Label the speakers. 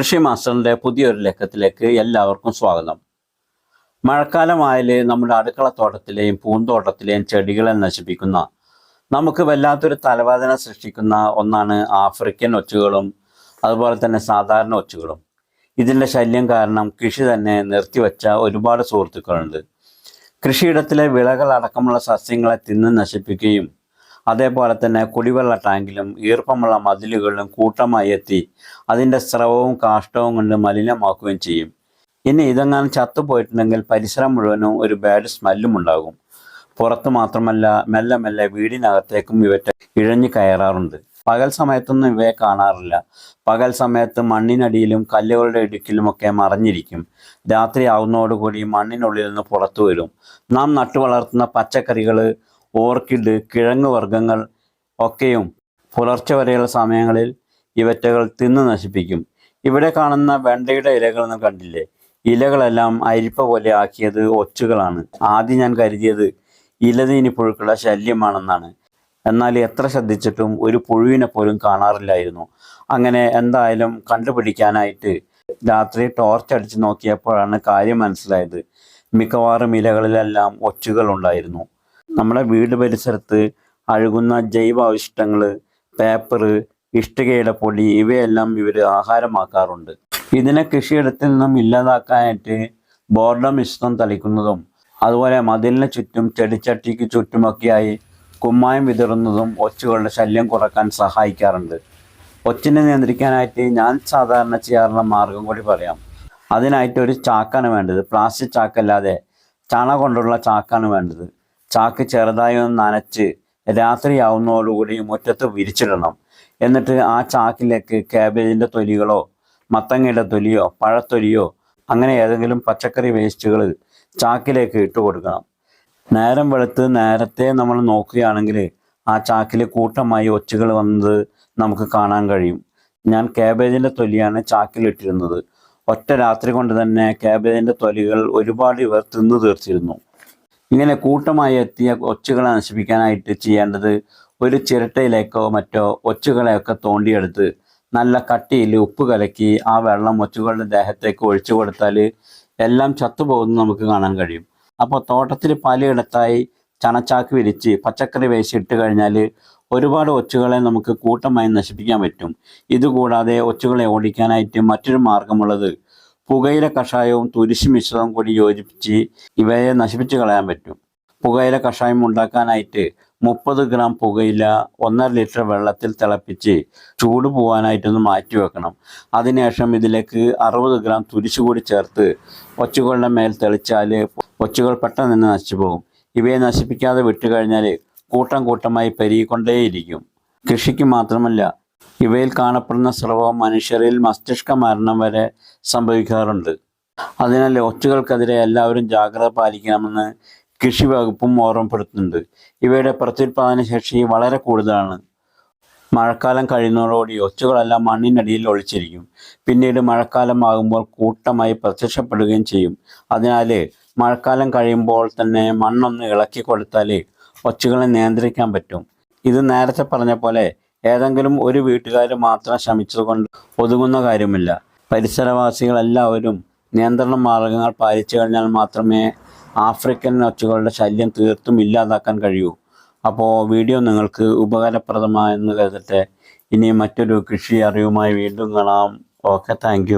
Speaker 1: കൃഷി മാസ്റ്ററിന്റെ പുതിയൊരു ലേഖത്തിലേക്ക് എല്ലാവർക്കും സ്വാഗതം. മഴക്കാലമായാൽ നമ്മുടെ അടുക്കളത്തോട്ടത്തിലെയും പൂന്തോട്ടത്തിലെയും ചെടികളെ നശിപ്പിക്കുന്ന നമുക്ക് വല്ലാത്തൊരു തലവേദന സൃഷ്ടിക്കുന്ന ഒന്നാണ് ആഫ്രിക്കൻ ഒച്ചുകളും അതുപോലെ തന്നെ സാധാരണ ഒച്ചുകളും. ഇതിന്റെ ശല്യം കാരണം കൃഷി തന്നെ നിർത്തിവെച്ച ഒരുപാട് സുഹൃത്തുക്കളുണ്ട്. കൃഷിയിടത്തിലെ വിളകൾ അടക്കമുള്ള സസ്യങ്ങളെ തിന്ന് നശിപ്പിക്കുകയും അതേപോലെ തന്നെ കുടിവെള്ള ടാങ്കിലും ഈർപ്പമുള്ള മതിലുകളിലും കൂട്ടമായി എത്തി അതിന്റെ സ്രവവും കാഷ്ടവും കൊണ്ട് മലിനമാക്കുകയും ചെയ്യും. ഇനി ഇതെങ്ങാനും ചത്തുപോയിട്ടുണ്ടെങ്കിൽ പരിസരം മുഴുവനും ഒരു ബാഡ് സ്മെല്ലും ഉണ്ടാകും. പുറത്ത് മാത്രമല്ല മെല്ലെ മെല്ലെ വീടിനകത്തേക്കും ഇവറ്റ ഇഴഞ്ഞു കയറാറുണ്ട്. പകൽ സമയത്തൊന്നും ഇവയെ കാണാറില്ല. പകൽ സമയത്ത് മണ്ണിനടിയിലും കല്ലുകളുടെ ഇടുക്കിലുമൊക്കെ മറഞ്ഞിരിക്കും. രാത്രി ആവുന്നതോടുകൂടി മണ്ണിനുള്ളിൽ നിന്ന് പുറത്തു വരും. നാം നട്ടുവളർത്തുന്ന പച്ചക്കറികൾ ഓർക്കിഡ് കിഴങ്ങ് വർഗങ്ങൾ ഒക്കെയും പുലർച്ചെ വരെയുള്ള സമയങ്ങളിൽ ഇവറ്റകൾ തിന്നു നശിപ്പിക്കും. ഇവിടെ കാണുന്ന വെണ്ടയുടെ ഇലകളൊന്നും കണ്ടില്ലേ? ഇലകളെല്ലാം അരിപ്പ പോലെ ആക്കിയത് ഒച്ചുകളാണ്. ആദ്യം ഞാൻ കരുതിയത് ഇലതീനി പുഴുക്കളുടെ ശല്യമാണെന്നാണ്. എന്നാൽ എത്ര ശ്രദ്ധിച്ചിട്ടും ഒരു പുഴുവിനെ പോലും കാണാറില്ലായിരുന്നു. അങ്ങനെ എന്തായാലും കണ്ടുപിടിക്കാനായിട്ട് രാത്രി ടോർച്ച് അടിച്ച് നോക്കിയപ്പോഴാണ് കാര്യം മനസ്സിലായത്. മിക്കവാറും ഇലകളിലെല്ലാം ഒച്ചുകൾ ഉണ്ടായിരുന്നു. നമ്മുടെ വീട് പരിസരത്ത് അഴുകുന്ന ജൈവ അവശിഷ്ടങ്ങൾ പേപ്പർ ഇഷ്ടികയുടെ പൊടി ഇവയെല്ലാം ഇവർ ആഹാരമാക്കാറുണ്ട്. ഇതിനെ കൃഷിയിടത്തിൽ നിന്നും ഇല്ലാതാക്കാനായിട്ട് ബോർഡം മിശ്രം തളിക്കുന്നതും അതുപോലെ മതിലിന് ചുറ്റും ചെടിച്ചട്ടിക്ക് ചുറ്റുമൊക്കെയായി കുമ്മായം വിതറുന്നതും ഒച്ചുകളുടെ ശല്യം കുറയ്ക്കാൻ സഹായിക്കാറുണ്ട്. ഒച്ചിനെ നിയന്ത്രിക്കാനായിട്ട് ഞാൻ സാധാരണ ചെയ്യാറുള്ള മാർഗം കൂടി പറയാം. അതിനായിട്ട് ഒരു ചാക്കാണ് വേണ്ടത്. പ്ലാസ്റ്റിക് ചാക്കല്ലാതെ ചാണ കൊണ്ടുള്ള ചാക്കാണ് വേണ്ടത്. ചാക്ക് ചെറുതായി ഒന്ന് നനച്ച് രാത്രിയാവുന്നതോടുകൂടി മുറ്റത്ത് വിരിച്ചിടണം. എന്നിട്ട് ആ ചാക്കിലേക്ക് കാബേജിന്റെ തൊലികളോ മത്തങ്ങയുടെ തൊലിയോ പഴത്തൊലിയോ അങ്ങനെ ഏതെങ്കിലും പച്ചക്കറി വേസ്റ്റുകൾ ചാക്കിലേക്ക് ഇട്ട് കൊടുക്കണം. നേരം വെളുത്ത് നേരത്തെ നമ്മൾ നോക്കുകയാണെങ്കിൽ ആ ചാക്കിൽ കൂട്ടമായി ഒച്ചുകൾ വന്നത് നമുക്ക് കാണാൻ കഴിയും. ഞാൻ കാബേജിന്റെ തൊലിയാണ് ചാക്കിലിട്ടിരുന്നത് ഒറ്റ രാത്രി കൊണ്ട് തന്നെ കാബേജിന്റെ തൊലികൾ ഒരുപാട് ഇവർ തിന്നു തീർത്തിരുന്നു. ഇങ്ങനെ കൂട്ടമായി എത്തിയ ഒച്ചുകളെ നശിപ്പിക്കാനായിട്ട് ചെയ്യേണ്ടത് ഒരു ചിരട്ടയിലേക്കോ മറ്റോ ഒച്ചുകളെയൊക്കെ തോണ്ടിയെടുത്ത് നല്ല കട്ടിയിൽ ഉപ്പ് കലക്കി ആ വെള്ളം ഒച്ചുകളുടെ ദേഹത്തേക്ക് ഒഴിച്ചു കൊടുത്താൽ എല്ലാം ചത്തുപോകുന്നത് നമുക്ക് കാണാൻ കഴിയും. അപ്പോൾ തോട്ടത്തിൽ പലയിടത്തായി ചണച്ചാക്ക് വിരിച്ച് പച്ചക്കറി വേശി ഇട്ട് കഴിഞ്ഞാൽ ഒരുപാട് ഒച്ചുകളെ നമുക്ക് കൂട്ടമായി നശിപ്പിക്കാൻ പറ്റും. ഇതുകൂടാതെ ഒച്ചുകളെ ഓടിക്കാനായിട്ട് മറ്റൊരു മാർഗമുള്ളത് പുകയില കഷായവും തുരിശ് മിശ്രിതവും കൂടി യോജിപ്പിച്ച് ഇവയെ നശിപ്പിച്ച് കളയാൻ പറ്റും. പുകയില കഷായം ഉണ്ടാക്കാനായിട്ട് മുപ്പത് ഗ്രാം പുകയില ഒന്നര ലിറ്റർ വെള്ളത്തിൽ തിളപ്പിച്ച് ചൂട് പോകാനായിട്ടൊന്ന് മാറ്റി വെക്കണം. അതിനുശേഷം ഇതിലേക്ക് അറുപത് ഗ്രാം തുരിശ് കൂടി ചേർത്ത് ഒച്ചുകളുടെ മേൽ തെളിച്ചാൽ ഒച്ചുകൾ പെട്ടെന്ന് തന്നെ നശിച്ചു പോകും. ഇവയെ നശിപ്പിക്കാതെ വിട്ടുകഴിഞ്ഞാൽ കൂട്ടം കൂട്ടമായി പെരുകിക്കൊണ്ടേയിരിക്കും. കൃഷിക്ക് മാത്രമല്ല ഇവയിൽ കാണപ്പെടുന്ന സ്രവം മനുഷ്യരിൽ മസ്തിഷ്ക മരണം വരെ സംഭവിക്കാറുണ്ട്. അതിനാൽ ഒച്ചുകൾക്കെതിരെ എല്ലാവരും ജാഗ്രത പാലിക്കണമെന്ന് കൃഷി വകുപ്പും ഓർമ്മപ്പെടുത്തുന്നുണ്ട്. ഇവയുടെ പ്രത്യുത്പാദന ശേഷി വളരെ കൂടുതലാണ്. മഴക്കാലം കഴിയുന്നതോടുകൂടി ഒച്ചുകളെല്ലാം മണ്ണിനടിയിൽ ഒളിച്ചിരിക്കും പിന്നീട് മഴക്കാലം ആകുമ്പോൾ കൂട്ടമായി പ്രത്യക്ഷപ്പെടുകയും ചെയ്യും. അതിനാൽ മഴക്കാലം കഴിയുമ്പോൾ തന്നെ മണ്ണൊന്ന് ഇളക്കി കൊടുത്താൽ ഒച്ചുകളെ നിയന്ത്രിക്കാൻ പറ്റും. ഇത് നേരത്തെ പറഞ്ഞ പോലെ ഏതെങ്കിലും ഒരു വീട്ടുകാർ മാത്രം ശ്രമിച്ചതുകൊണ്ട് ഒതുങ്ങുന്ന കാര്യമില്ല. പരിസരവാസികളെല്ലാവരും നിയന്ത്രണ മാർഗങ്ങൾ പാലിച്ചു കഴിഞ്ഞാൽ മാത്രമേ ആഫ്രിക്കൻ നൊച്ചുകളുടെ ശല്യം തീർത്തും ഇല്ലാതാക്കാൻ കഴിയൂ. അപ്പോൾ വീഡിയോ നിങ്ങൾക്ക് ഉപകാരപ്രദമായെന്ന് കരുതട്ടെ. ഇനി മറ്റൊരു കൃഷി അറിവുമായി വീണ്ടും കാണാം. Okay thank